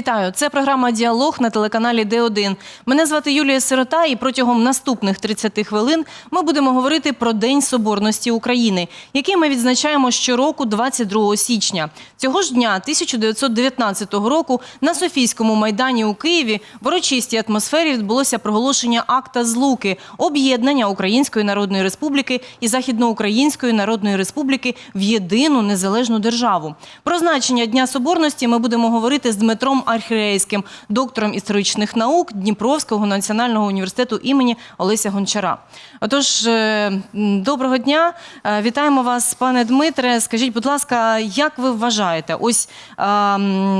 Вітаю! Це програма Діалог на телеканалі Д1. Мене звати Юлія Сирота, і протягом наступних 30 хвилин ми будемо говорити про День Соборності України, який ми відзначаємо щороку 22 січня. Цього ж дня, 1919 року, на Софійському майдані у Києві в урочистій атмосфері відбулося проголошення акта злуки об'єднання Української Народної Республіки і Західноукраїнської Народної Республіки в єдину незалежну державу. Про значення Дня Соборності ми будемо говорити з Дмитром Архірейським, доктором історичних наук Дніпровського національного університету імені Олеся Гончара. Отож, е, доброго дня, Е, вітаємо вас, пане Дмитре. Скажіть, будь ласка, як ви вважаєте? Ось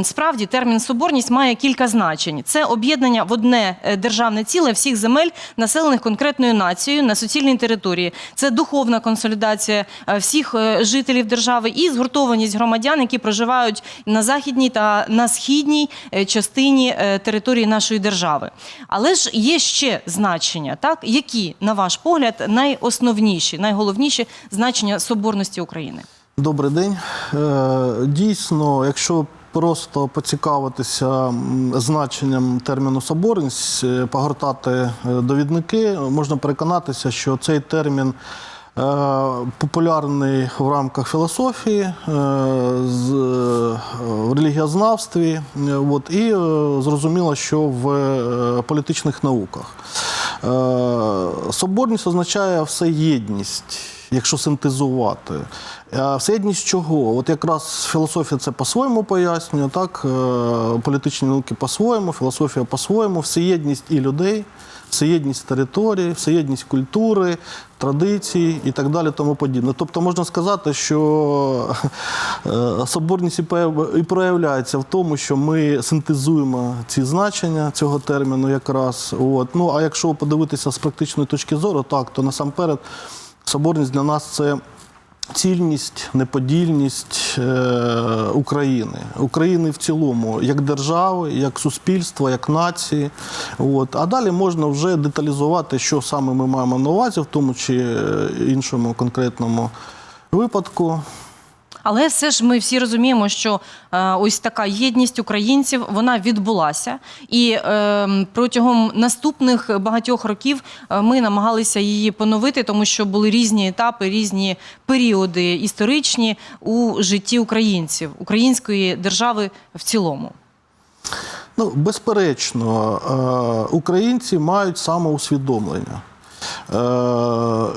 справді термін соборність має кілька значень. Це об'єднання в одне е, державне ціле всіх земель, населених конкретною нацією на суцільній території. Це духовна консолідація всіх жителів держави і згуртованість громадян, які проживають на західній та на східній частині е, території нашої держави. Але ж є ще значення, так які, на ваш погляд, найосновніші, найголовніші значення соборності України. Добрий день. Е, Дійсно, якщо просто поцікавитися значенням терміну соборність, е, погортати е, довідники, можна переконатися, що цей термін. Е, Популярний в рамках філософії, е, е, в релігіознавстві, от, і зрозуміло, що в політичних науках. Соборність означає всеєдність, якщо синтезувати. Всеєдність чого? От якраз філософія це по-своєму пояснює, так? політичні науки по-своєму, філософія по-своєму, всеєдність і людей, всеєдність території, всеєдність культури, традицій і так далі, тому подібне. Тобто можна сказати, що е, соборність і проявляється в тому, що ми синтезуємо ці значення цього терміну якраз. От. Ну, а якщо подивитися з практичної точки зору, так, то насамперед соборність для нас це цільність, неподільність е, України, України в цілому, як держави, як суспільства, як нації. От. А далі можна вже деталізувати, що саме ми маємо на увазі в тому чи е, іншому конкретному випадку. Але все ж ми всі розуміємо, що е, ось така єдність українців вона відбулася, і е, протягом наступних багатьох років е, ми намагалися її поновити, тому що були різні етапи, різні періоди історичні у житті українців, української держави в цілому. Ну, безперечно, е, українці мають самоусвідомлення. Е,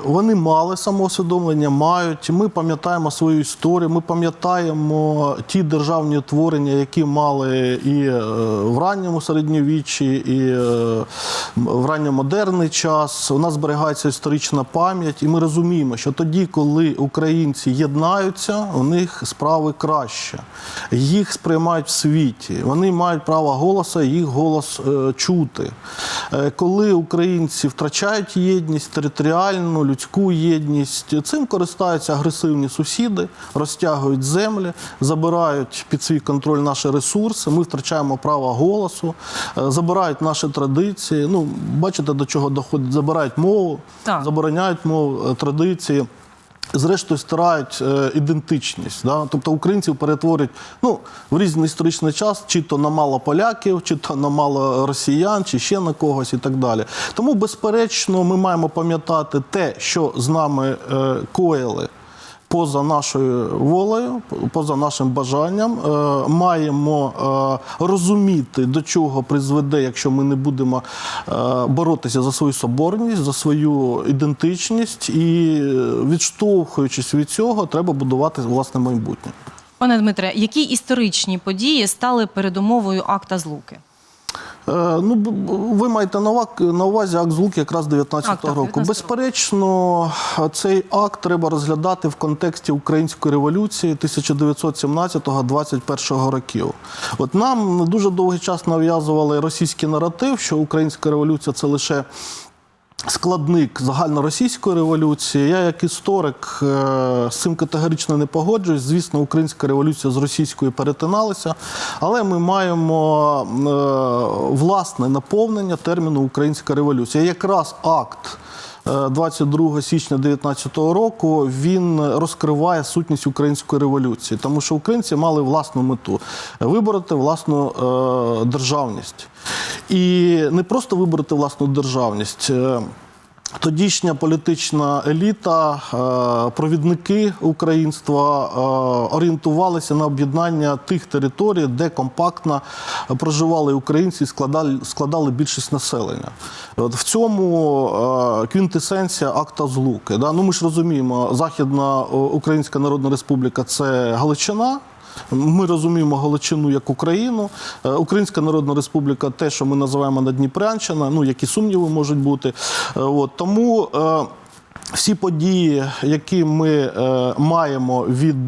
Вони мали самоусвідомлення, мають. Ми пам'ятаємо свою історію, ми пам'ятаємо ті державні утворення, які мали і е, в ранньому середньовіччі, і е, в ранньомодерний час. У нас зберігається історична пам'ять, і ми розуміємо, що тоді, коли українці єднаються, у них справи краще. Їх сприймають в світі. Вони мають право голосу, їх голос чути. Коли українці втрачають єдність, територіальну, людську єдність, цим користаються агресивні сусіди, розтягують землі, забирають під свій контроль наші ресурси. Ми втрачаємо право голосу, е, забирають наші традиції. Ну, бачите, до чого доходить? Забирають мову, Так. забороняють мову, е, традиції. Зрештою, стирають е, ідентичність. Да? Тобто українців перетворюють ну, в різний історичний час, чи то на мало поляків, чи то на мало росіян, чи ще на когось і так далі. Тому, безперечно, ми маємо пам'ятати те, що з нами е, коїли. Поза нашою волею, поза нашим бажанням, е, маємо е, розуміти, до чого призведе, якщо ми не будемо е, боротися за свою соборність, за свою ідентичність, і відштовхуючись від цього, треба будувати власне майбутнє. Пане Дмитре, які історичні події стали передумовою акта злуки? Е, Ну, ви маєте на на увазі акт звук, якраз 19-го року. Безперечно, цей акт треба розглядати в контексті української революції 1917-21 років. От нам дуже довгий час нав'язували російський наратив, що українська революція це лише. Складник загальноросійської революції. Я, як історик, е, з цим категорично не погоджуюсь. Звісно, українська революція з російською перетиналася, але ми маємо е, власне наповнення терміну Українська революція. Якраз акт 22 січня 2019 року він розкриває сутність української революції, тому що українці мали власну мету вибороти власну е, державність. І не просто вибороти власну державність. Тодішня політична еліта, е, провідники українства е, орієнтувалися на об'єднання тих територій, де компактно проживали українці і складали, більшість населення. В цьому е, квінтесенція акта злуки. Да? Ну, ми ж розуміємо, Західна Українська Народна Республіка це Галичина. Ми розуміємо Галичину як Україну. Е, Українська Народна Республіка те, що ми називаємо Надніпрянщина, ну які сумніви можуть бути. Е, От тому. е, всі події, які ми е, маємо від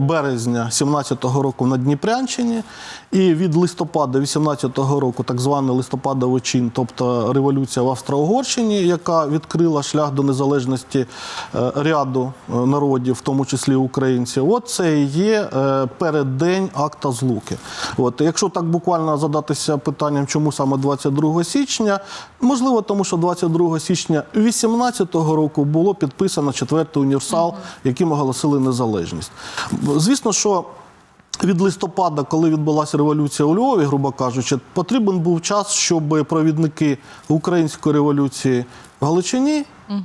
березня 17-го року на Дніпрянщині, і від листопада 18-го року, так званий листопадовий чин, тобто революція в Австро-Угорщині, яка відкрила шлях до незалежності е, ряду е, народів, в тому числі українців. От це і є е, переддень акта злуки. От якщо так буквально задатися питанням, чому саме 22 січня, можливо, тому що 22 січня 18-го року було підписано четвертий універсал, яким оголосили незалежність. Звісно, що від листопада, коли відбулася революція у Львові, грубо кажучи, потрібен був час, щоб провідники української революції в Галичині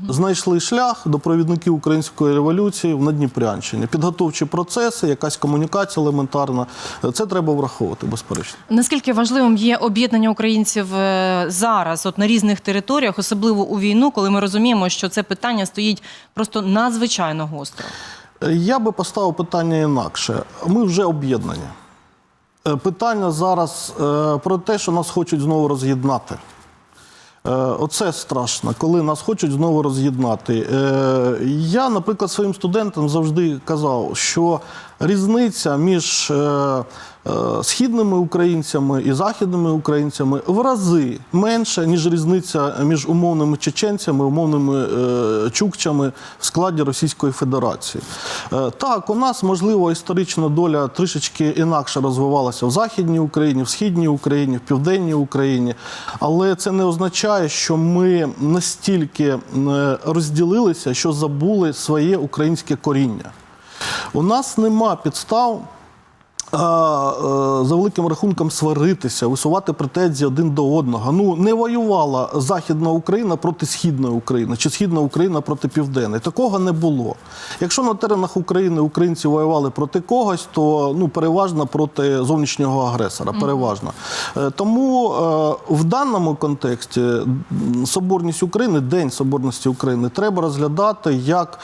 знайшли шлях до провідників української революції в Надніпрянщині. Підготовчі процеси, якась комунікація елементарна. Це треба враховувати, безперечно. Наскільки важливим є об'єднання українців е, зараз, от на різних територіях, особливо у війну, коли ми розуміємо, що це питання стоїть просто надзвичайно гостро. Я би поставив питання інакше. Ми вже об'єднані. Е, Питання зараз е, про те, що нас хочуть знову роз'єднати. Е, Оце страшно, коли нас хочуть знову роз'єднати. Я, наприклад, своїм студентам завжди казав, що різниця між східними українцями і західними українцями в рази менша, ніж різниця між умовними чеченцями, умовними е, чукчами в складі Російської Федерації. Е, Так, у нас, можливо, історична доля трішечки інакше розвивалася в Західній Україні, в Східній Україні, в Південній Україні, але це не означає, що ми настільки е, розділилися, що забули своє українське коріння. У нас нема підстав. Е, За великим рахунком сваритися, висувати претензії один до одного. Ну не воювала Західна Україна проти Східної України чи Східна Україна проти Південної. Такого не було. Якщо на теренах України українці воювали проти когось, то ну переважно проти зовнішнього агресора. Переважно. Е, Тому е, в даному контексті Соборність України, День Соборності України, треба розглядати як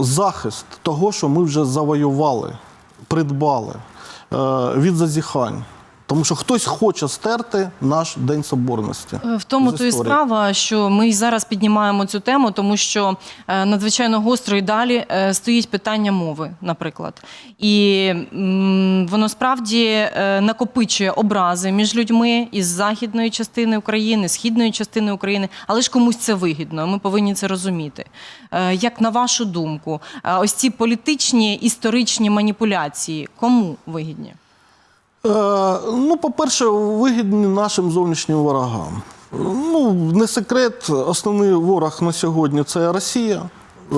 захист того, що ми вже завоювали, придбали е, від зазіхань. Тому що хтось хоче стерти наш День Соборності. Е, В тому то і справа, що ми зараз піднімаємо цю тему, тому що е, надзвичайно гостро і далі е, стоїть питання мови, наприклад. І воно справді накопичує образи між людьми із західної частини України, східної частини України, але ж комусь це вигідно. Ми повинні це розуміти. Як на вашу думку, ось ці політичні історичні маніпуляції кому вигідні? Е, ну, по-перше, вигідні нашим зовнішнім ворогам. Ну, не секрет, основний ворог на сьогодні це Росія. Е,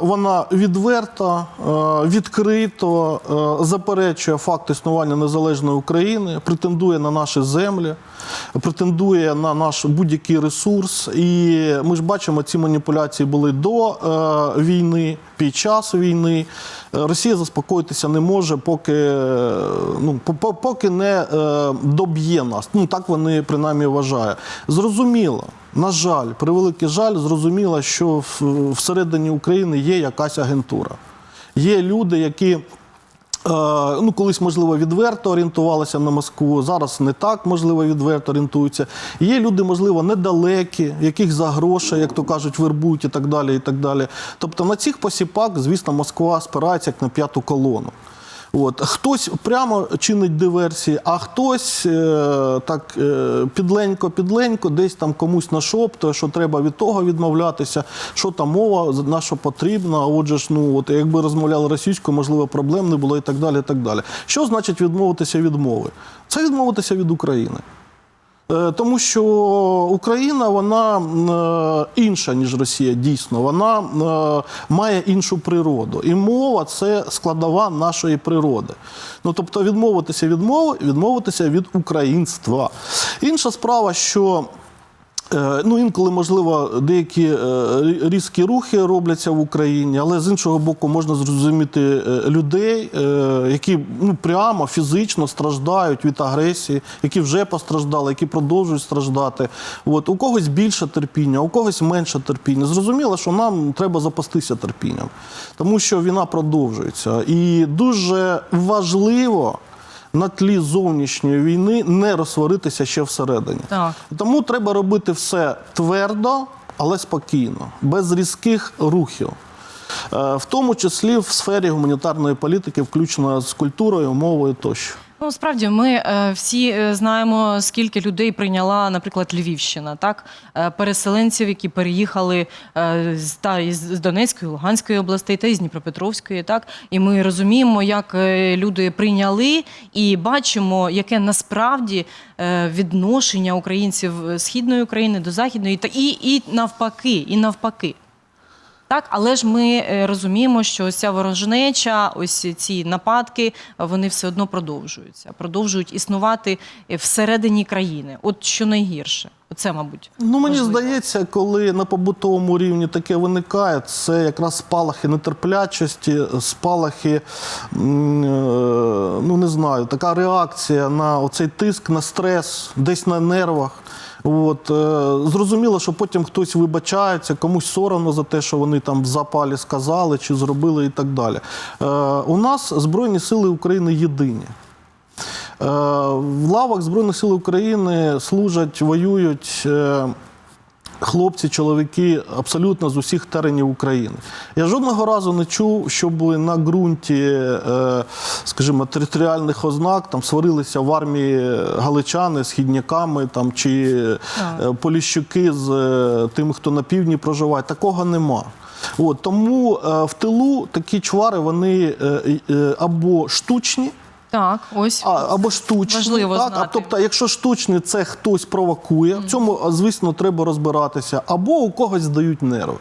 Вона відверто, е, відкрито е, заперечує факт існування незалежної України, претендує на наші землі, претендує на наш будь-який ресурс. І ми ж бачимо, ці маніпуляції були до війни, під час війни. Росія заспокоїтися не може, поки, ну, по- по- поки не доб'є нас. Ну так вони принаймні вважають. Зрозуміло. На жаль, превеликий жаль, зрозуміло, що всередині України є якась агентура. Є люди, які Е, Ну, колись, можливо, відверто орієнтувалися на Москву, зараз не так, можливо, відверто орієнтуються. Є люди, можливо, недалекі, яких за гроші, як то кажуть, вербують і так далі. і так далі. Тобто на цих посіпак, звісно, Москва спирається як на п'яту колону. От. Хтось прямо чинить диверсії, а хтось е, так е, підленько-підленько, десь там комусь нашоптує, що треба від того відмовлятися, що там мова на що потрібна. Отже ж, ну от якби розмовляли російською, можливо, проблем не було і так далі. і так далі. Що значить відмовитися від мови? Це відмовитися від України. Е, Тому що Україна вона е, інша, ніж Росія, дійсно. Вона е, має іншу природу. І мова це складова нашої природи. Ну, тобто відмовитися від мови, відмовитися від українства. Інша справа, що Ну, інколи, можливо, деякі е, різкі рухи робляться в Україні, але з іншого боку, можна зрозуміти е, людей, е, які ну, прямо фізично страждають від агресії, які вже постраждали, які продовжують страждати. От, у когось більше терпіння, у когось менше терпіння. Зрозуміло, що нам треба запастися терпінням, тому що війна продовжується. І дуже важливо на тлі зовнішньої війни не розсваритися ще всередині. Так. Тому треба робити все твердо, але спокійно, без різких рухів. Е, В тому числі в сфері гуманітарної політики, включно з культурою, мовою тощо. Ну, справді, ми е, всі е, знаємо, скільки людей прийняла, наприклад, Львівщина, так Е, переселенців, які переїхали з та із Донецької, Луганської областей та із Дніпропетровської, так і ми розуміємо, як люди прийняли, і бачимо, яке насправді відношення українців східної України до західної, та і, і навпаки, і навпаки. Так, але ж ми е, розуміємо, що ось ця ворожнеча, ось ці нападки, вони все одно продовжуються, продовжують існувати е, всередині країни. От що найгірше, оце, мабуть, Ну, мені важливо. здається, коли на побутовому рівні таке виникає, це якраз спалахи нетерплячості, спалахи, е, ну не знаю, така реакція на оцей тиск, на стрес, десь на нервах. От, е, зрозуміло, що потім хтось вибачається, комусь соромно за те, що вони там в запалі сказали чи зробили і так далі. Е, у нас Збройні Сили України єдині. Е, В лавах Збройних сил України служать, воюють хлопці, чоловіки абсолютно з усіх теренів України. Я жодного разу не чув, щоб на ґрунті, е, скажімо, територіальних ознак там сварилися в армії галичани з хідняками там, чи е, поліщуки з е, тими, хто на півдні проживає. Такого нема. От, тому в тилу такі чвари вони або штучні. Так, ось А, або штучні. Важливо так? знати. А, тобто, якщо штучний, це хтось провокує, в цьому, звісно, треба розбиратися, або у когось здають нерви.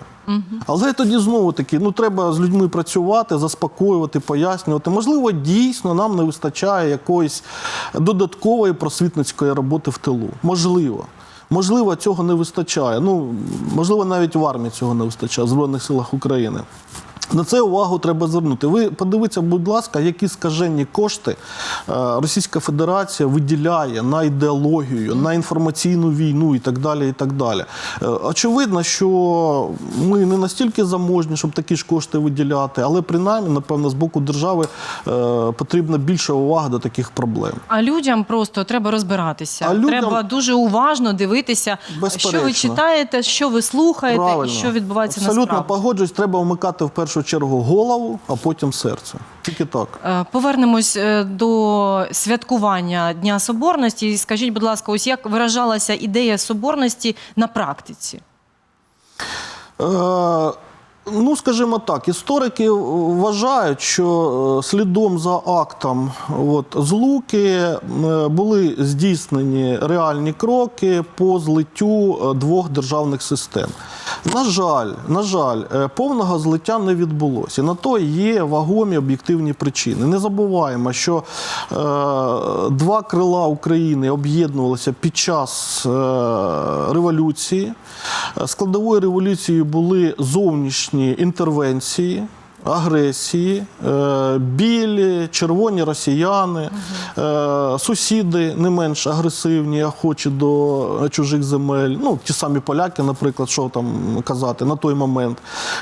Але тоді знову таки, ну треба з людьми працювати, заспокоювати, пояснювати. Можливо, дійсно нам не вистачає якоїсь додаткової просвітницької роботи в тилу. Можливо. Можливо, цього не вистачає. Ну, можливо, навіть в армії цього не вистачає, в Збройних силах України. На це увагу треба звернути. Ви подивіться, будь ласка, які скажені кошти е, Російська Федерація виділяє на ідеологію, на інформаційну війну і так далі. І так далі. Е, Очевидно, що ми не настільки заможні, щоб такі ж кошти виділяти, але принаймні, напевно, з боку держави е, потрібна більша увага до таких проблем. А людям просто треба розбиратися. А людям- Треба дуже уважно дивитися, що ви читаєте, що ви слухаєте, Правильно. і що відбувається Абсолютно насправді. погоджуюсь, треба вмикати в першу чергу голову, а потім серце. Тільки так. Е, Повернемось е, до святкування Дня Соборності. Скажіть, будь ласка, ось як виражалася ідея соборності на практиці? Е, Ну, скажімо так, історики вважають, що е, слідом за актом от, злуки були здійснені реальні кроки по злиттю двох державних систем. На жаль, на жаль, е, повного злиття не відбулося. На то є вагомі об'єктивні причини. Не забуваємо, що е, два крила України об'єднувалися під час е, революції. Е, Складовою революції були зовнішні інтервенції. Агресії, е, білі, червоні росіяни, е, сусіди не менш агресивні, охочі до чужих земель. Ну, ті самі поляки, наприклад, що там казати на той момент.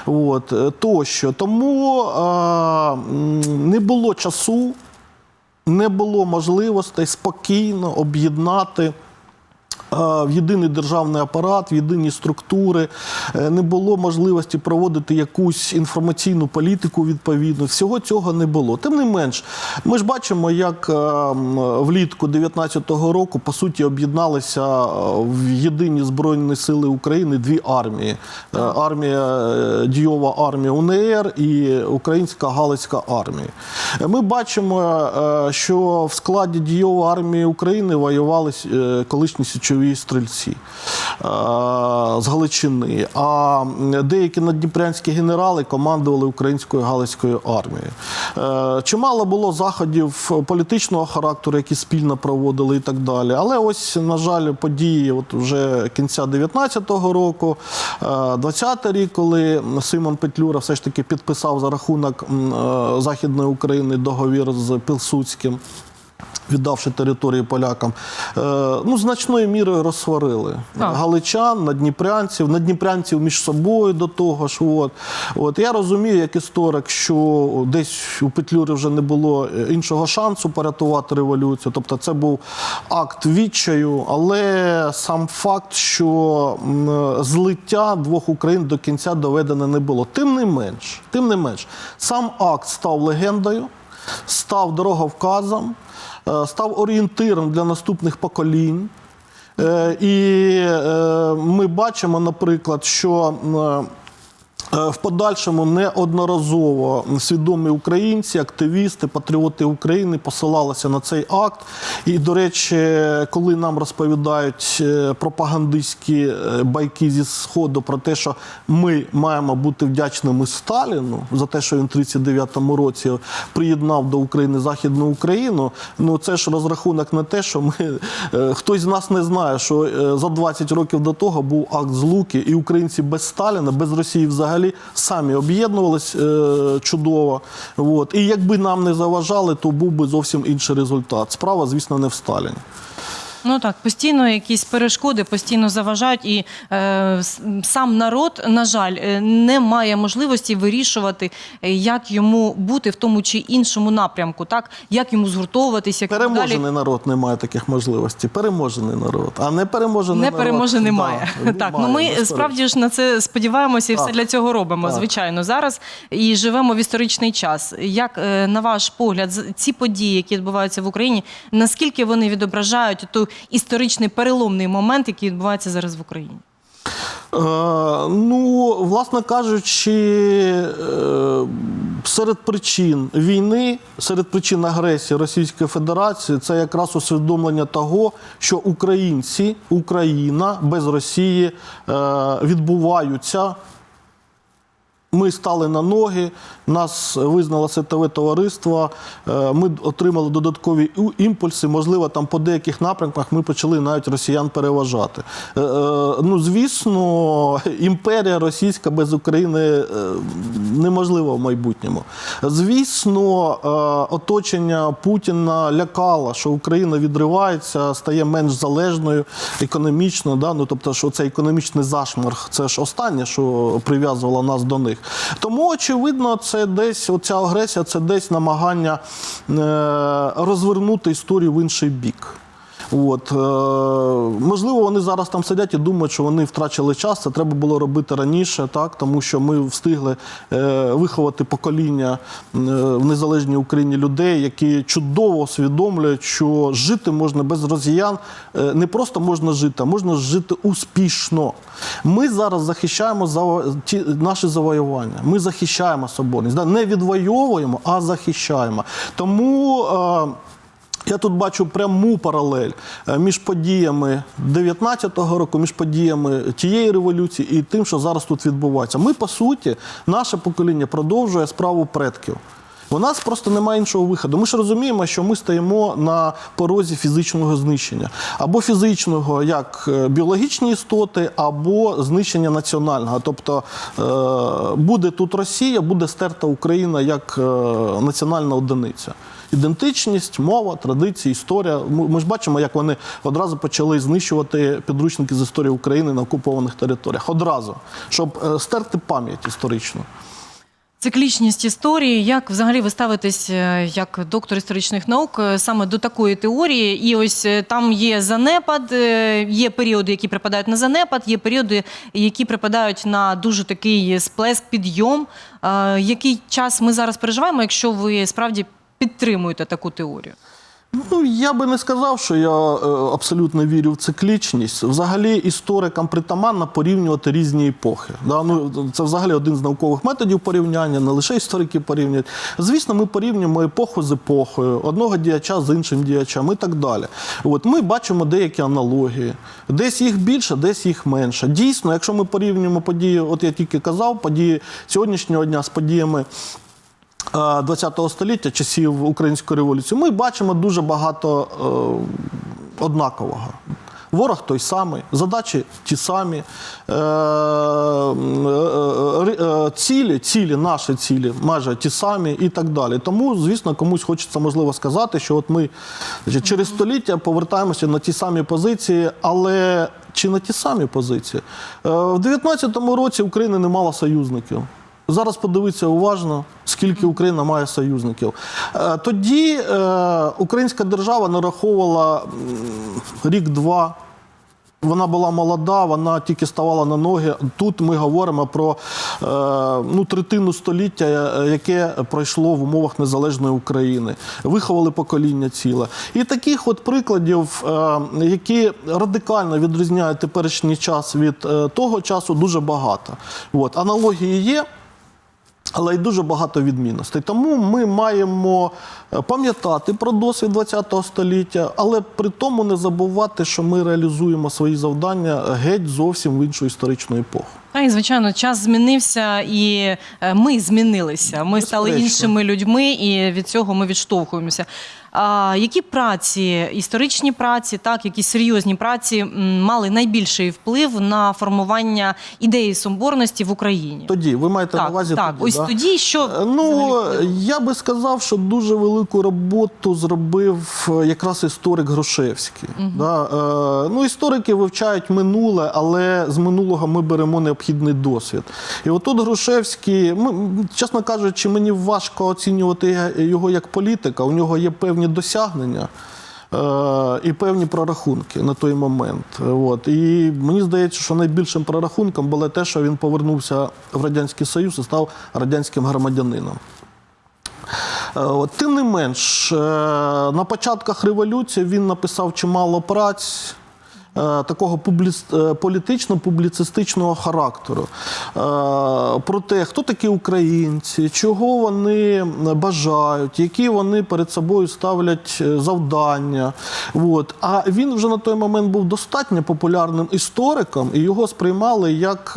От, е, тощо. Тому не було часу, не було можливостей спокійно об'єднати. В єдиний державний апарат, в єдині структури Е, не було можливості проводити якусь інформаційну політику відповідну. Всього цього не було. Тим не менш, ми ж бачимо, як е, влітку 19-го року по суті об'єдналися е, в єдині збройні сили України дві армії: армія дієва армія УНР і Українська Галицька армія. Ми бачимо, що в складі дієвої армії України воювали колишні січові січові стрільці е, з Галичини. А деякі наддніпрянські генерали командували українською Галицькою армією. Е, Чимало було заходів політичного характеру, які спільно проводили і так далі. Але ось, на жаль, події от вже кінця 19-го року, 20-й рік, коли Симон Петлюра все ж таки підписав за рахунок е, Західної України договір з Пілсудським. Віддавши території полякам, е, ну значною мірою розсварили Так. галичан, надніпрянців, надніпрянців між собою до того ж. От. От я розумію, як історик, що десь у Петлюри вже не було е, іншого шансу порятувати революцію. Тобто це був акт відчаю, але сам факт, що злиття двох Україн до кінця доведене не було. Тим не менш, тим не менш, сам акт став легендою, став дороговказом, е, став орієнтиром для наступних поколінь. Е, І е, ми бачимо, наприклад, що е, е, в подальшому неодноразово свідомі українці, активісти, патріоти України посилалися на цей акт. І, до речі, коли нам розповідають е, пропагандистські е, байки зі Сходу про те, що ми маємо бути вдячними Сталіну за те, що він в 39-му році приєднав до України Західну Україну, ну це ж розрахунок на те, що ми е, хтось з нас не знає, що е, за 20 років до того був акт злуки, і українці без Сталіна, без Росії взагалі самі об'єднувались е, чудово. От. І якби нам не заважали, то був би зовсім інший результат. Справа, звісно, не в Сталіні. Ну так, постійно якісь перешкоди постійно заважають, і е, сам народ, на жаль, е, не має можливості вирішувати, е, як йому бути в тому чи іншому напрямку, так як йому згуртовуватися, як йому далі. Переможений народ не має таких можливостей. Переможений народ, а не переможений Не народ. переможе да, так, ну ми безперечно. справді ж на це сподіваємося і все для цього робимо, Так. звичайно, зараз і живемо в історичний час. Як е, на ваш погляд, ці події, які відбуваються в Україні, наскільки вони відображають той історичний переломний момент, який відбувається зараз в Україні? Е, ну, власне кажучи, е, серед причин війни, серед причин агресії Російської Федерації, це якраз усвідомлення того, що українці, Україна без Росії е, відбуваються. Ми стали на ноги, нас визнало світове товариство. е, Ми отримали додаткові імпульси. Можливо, там по деяких напрямках ми почали навіть росіян переважати. Е, е, Ну, звісно, імперія російська без України неможлива в майбутньому. Звісно, оточення Путіна лякало, що Україна відривається, стає менш залежною економічно. Да? Ну, тобто, що це економічний зашморг, це ж останнє, що прив'язувало нас до них. Тому, очевидно, це десь оця агресія, це десь намагання е, розвернути історію в інший бік. От, е, можливо, вони зараз там сидять і думають, що вони втрачали час. Це треба було робити раніше, так тому що ми встигли е, виховати покоління е, в незалежній Україні людей, які чудово усвідомлюють, що жити можна без росіян не просто можна жити, а можна жити успішно. Ми зараз захищаємо ті, наші завоювання. Ми захищаємо соборність. Не відвоюємо, а захищаємо. Тому. Я тут бачу пряму паралель е, між подіями 19-го року, між подіями тієї революції і тим, що зараз тут відбувається. Ми, по суті, наше покоління продовжує справу предків. У нас просто немає іншого виходу. Ми ж розуміємо, що ми стоїмо на порозі фізичного знищення. Або фізичного, як е, біологічні істоти, або знищення національного. Тобто е, буде тут Росія, буде стерта Україна як національна одиниця. Ідентичність, мова, традиції, історія. Ми, ж бачимо, як вони одразу почали знищувати підручники з історії України на окупованих територіях. Одразу, щоб е, стерти пам'ять історичну. Циклічність історії, як взагалі ви ставитесь е, як доктор історичних наук е, саме до такої теорії? І ось там є занепад, є періоди, які припадають на занепад, є періоди, які припадають на дуже такий сплеск, підйом. Який час ми зараз переживаємо, якщо ви справді підтримуєте таку теорію? Ну, я би не сказав, що я е, абсолютно вірю в циклічність. Взагалі історикам притаманно порівнювати різні епохи. Да? Ну, це взагалі один з наукових методів порівняння, не лише історики порівнюють. Звісно, ми порівнюємо епоху з епохою, одного діяча з іншим діячем і так далі. От, ми бачимо деякі аналогії. Десь їх більше, десь їх менше. Дійсно, якщо ми порівнюємо події, от я тільки казав, події сьогоднішнього дня з подіями. Е, 20 століття, часів української революції, ми бачимо дуже багато е, однакового. Ворог той самий, задачі ті самі, е, е, е, е, цілі, цілі, наші цілі, майже ті самі і так далі. Тому, звісно, комусь хочеться можливо сказати, що от ми через століття повертаємося на ті самі позиції, але чи на ті самі позиції? Е, в 19-му році Україна не мала союзників. Зараз подивіться уважно, скільки Україна має союзників. Е, Тоді е, українська держава нараховувала рік-два. Вона була молода, вона тільки ставала на ноги. Тут ми говоримо про е, ну, третину століття, яке пройшло в умовах незалежної України. Виховали покоління ціле. І таких от прикладів, які радикально відрізняють теперішній час від того часу, дуже багато. От. Аналогії є. Але й дуже багато відмінностей. Тому ми маємо е, пам'ятати про досвід ХХ століття, але при тому не забувати, що ми реалізуємо свої завдання геть зовсім в іншу історичну епоху. Та і звичайно, час змінився, і е, ми змінилися. Ми стали іншими людьми, і від цього ми відштовхуємося. Які праці, історичні праці, так, які серйозні праці мали найбільший вплив на формування ідеї соборності в Україні? Тоді ви маєте на увазі так, тоді, ось да? тоді що Е, Ну, взагалі? я би сказав, що дуже велику роботу зробив е, якраз історик Грушевський. Да? Е, ну, історики вивчають минуле, але з минулого ми беремо необхідний досвід. І отут Грушевський, ми, чесно кажучи, мені важко оцінювати його як політика. У нього є певні досягнення. е, І певні прорахунки на той момент. От. І мені здається, що найбільшим прорахунком було те, що він повернувся в Радянський Союз і став радянським громадянином. Е, От, тим не менш, е, на початках революції він написав чимало праць. Е, Такого е, політично-публіцистичного характеру Е, про те, хто такі українці, чого вони бажають, які вони перед собою ставлять завдання. От. А він вже на той момент був достатньо популярним істориком, і його сприймали як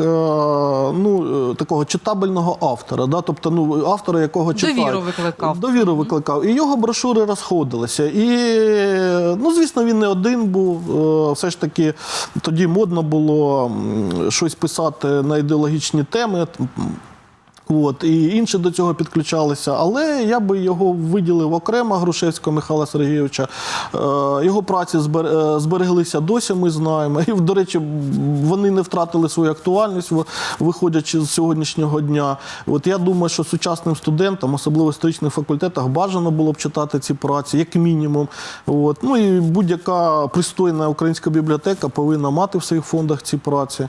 ну, такого читабельного автора, да? тобто ну, автора, якого читають. Довіру викликав. Довіру викликав. І його брошури розходилися. І, ну, звісно, він не один був. Все ж таки, тоді модно було щось писати на ідеологічні теми. От, і інші до цього підключалися, але я би його виділив окремо Грушевського Михайла Сергійовича. Е, Його праці е, збереглися досі, ми знаємо. І, до речі, вони не втратили свою актуальність, виходячи з сьогоднішнього дня. От я думаю, що сучасним студентам, особливо в історичних факультетах, бажано було б читати ці праці, як мінімум. От. Ну і будь-яка пристойна українська бібліотека повинна мати в своїх фондах ці праці.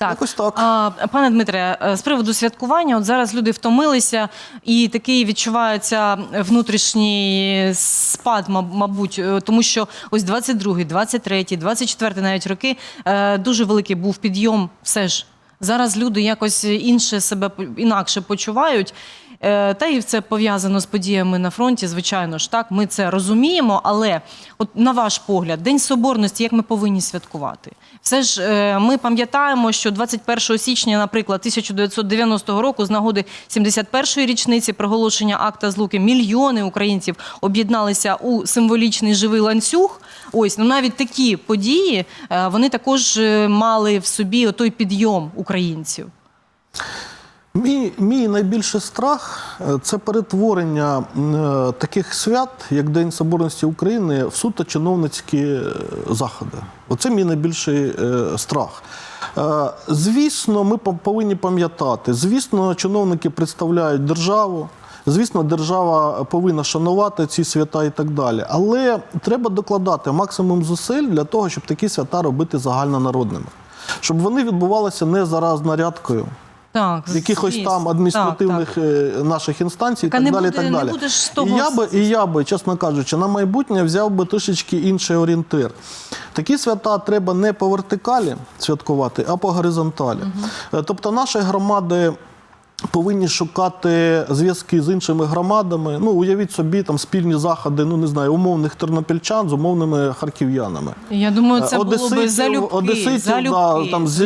Так. Якось так. А, пане Дмитре, е, з приводу святкування, от зараз люди втомилися, і такий відчувається внутрішній спад, маб- мабуть, е, тому що ось 22, 23, 24 навіть роки е, дуже великий був підйом. Все ж зараз люди якось інше себе інакше почувають. Е, Та і це пов'язано з подіями на фронті, звичайно ж так. Ми це розуміємо. Але, от на ваш погляд, День Соборності, як ми повинні святкувати? Все ж е, ми пам'ятаємо, що 21 січня, наприклад, 1990 року, з нагоди 71-ї річниці проголошення акта злуки, мільйони українців об'єдналися у символічний живий ланцюг. Ось ну навіть такі події е, вони також мали в собі той підйом українців. Мій, мій найбільший страх е, це перетворення е, таких свят, як День Соборності України, в суто чиновницькі е, заходи. Оце мій найбільший страх. Звісно, ми повинні пам'ятати, звісно, чиновники представляють державу. Звісно, держава повинна шанувати ці свята і так далі. Але треба докладати максимум зусиль для того, щоб такі свята робити загальнонародними, щоб вони відбувалися не за разнарядкою, Так, якихось звісно. там адміністративних е, наших інстанцій Так, і так далі. і буде- так далі. і я би, і я би, чесно кажучи, на майбутнє взяв би трішечки інший орієнтир. Такі свята треба не по вертикалі святкувати, а по горизонталі. Угу. Тобто наші громади. Повинні шукати зв'язки з іншими громадами. Ну, уявіть собі, там спільні заходи, ну не знаю, умовних тернопільчан з умовними харків'янами. Я думаю, це було би залюбки, одеситів, залюбки, да, там, з-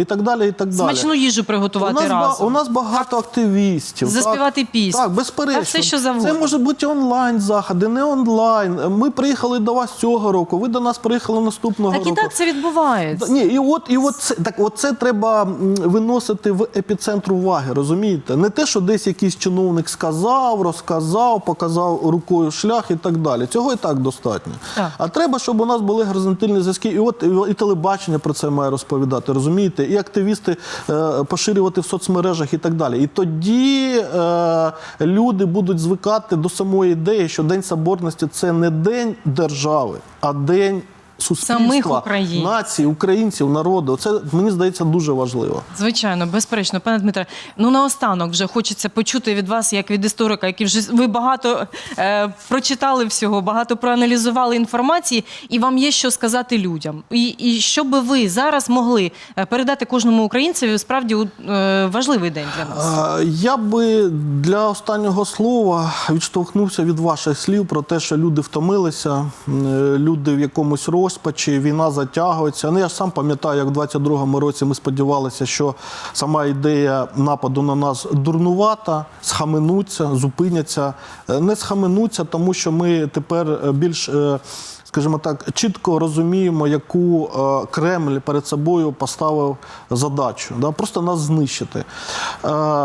і так далі. І так далі. Смачну їжу У приготувати нас, разом. у нас багато активістів. Заспівати так, пісню. Так, безперечно. Та все, що завгодно. Це може бути онлайн заходи, не онлайн. Ми приїхали до вас цього року, ви до нас приїхали наступного Так і року. так це відбувається. Ні, і от, і от це так, от це треба виносити в епіцентр уваги, розумієте? Не те, що десь якийсь чиновник сказав, розказав, показав рукою шлях і так далі. Цього і так достатньо. Так. А треба, щоб у нас були горизонтальні зв'язки. І от і, телебачення про це має розповідати, розумієте? І активісти е, поширювати в соцмережах і так далі. І тоді е, люди будуть звикати до самої ідеї, що День Соборності це не день держави, а день. Суспільства, Самих нації, українців, народу. Це мені здається дуже важливо. Звичайно, безперечно, пане Дмитре. Ну наостанок вже хочеться почути від вас, як від історика, який вже ви багато е, прочитали всього, багато проаналізували інформації, і вам є що сказати людям. І, і що би ви зараз могли е, передати кожному українцеві справді е, важливий день для нас. Я би для останнього слова відштовхнувся від ваших слів про те, що люди втомилися, е, люди в якомусь розпачі, війна затягується. Ну я сам пам'ятаю, як в 22-му році ми сподівалися, що сама ідея нападу на нас дурнувата, схаменуться, зупиняться. Е, Не схаменуться, тому що ми тепер е, більш. е, Скажімо так, чітко розуміємо, яку Кремль перед собою поставив задачу. Да? Просто нас знищити.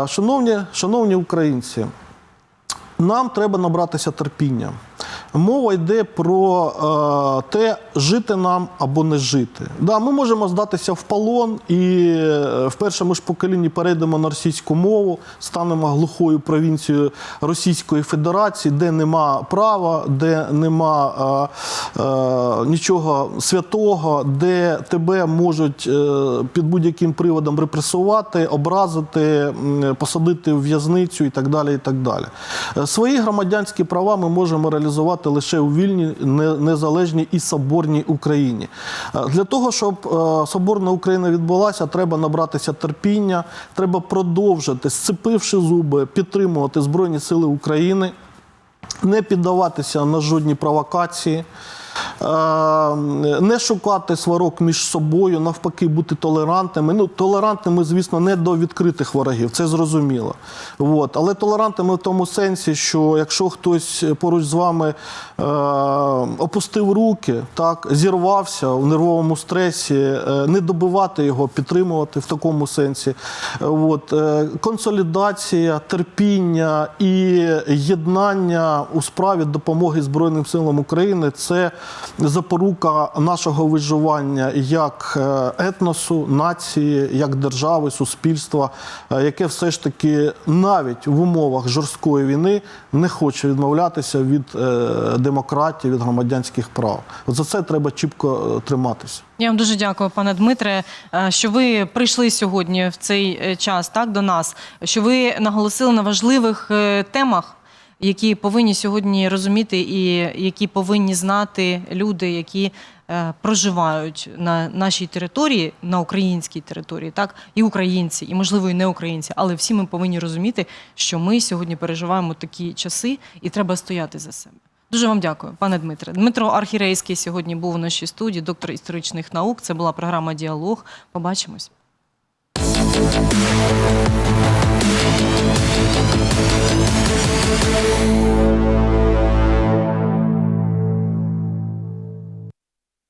Шановні, шановні українці, нам треба набратися терпіння. Мова йде про е, те, жити нам або не жити. Да, ми можемо здатися в полон і е, в першому ж поколінні перейдемо на російську мову, станемо глухою провінцією Російської Федерації, де нема права, де нема е, е, нічого святого, де тебе можуть е, під будь-яким приводом репресувати, образити, посадити в в'язницю і так далі. І так далі. Свої громадянські права ми можемо реалізувати лише у вільній, незалежній і соборній Україні. Е, Для того, щоб е, соборна Україна відбулася, треба набратися терпіння, треба продовжити, сцепивши зуби, підтримувати Збройні Сили України не піддаватися на жодні провокації, не шукати сварок між собою, навпаки, бути толерантними. Ну, толерантними, звісно, не до відкритих ворогів, це зрозуміло. От. Але толерантними в тому сенсі, що якщо хтось поруч з вами е, опустив руки, так, зірвався у нервовому стресі, е, не добивати його, підтримувати в такому сенсі. Е, От. Е, консолідація, терпіння і єднання у справі допомоги Збройним силам України це запорука нашого виживання як е, етносу, нації, як держави, суспільства, е, яке все ж таки навіть в умовах жорсткої війни не хоче відмовлятися від е, демократії, від громадянських прав. От за це треба чіпко триматися. Я вам дуже дякую, пане Дмитре, що ви прийшли сьогодні в цей час так до нас, що ви наголосили на важливих темах. Які повинні сьогодні розуміти, і які повинні знати люди, які е, проживають на нашій території, на українській території, так і українці, і можливо і не українці, але всі ми повинні розуміти, що ми сьогодні переживаємо такі часи, і треба стояти за себе. Дуже вам дякую, пане Дмитре. Дмитро Архірейський сьогодні був у нашій студії, доктор історичних наук. Це була програма Діалог. Побачимось. Música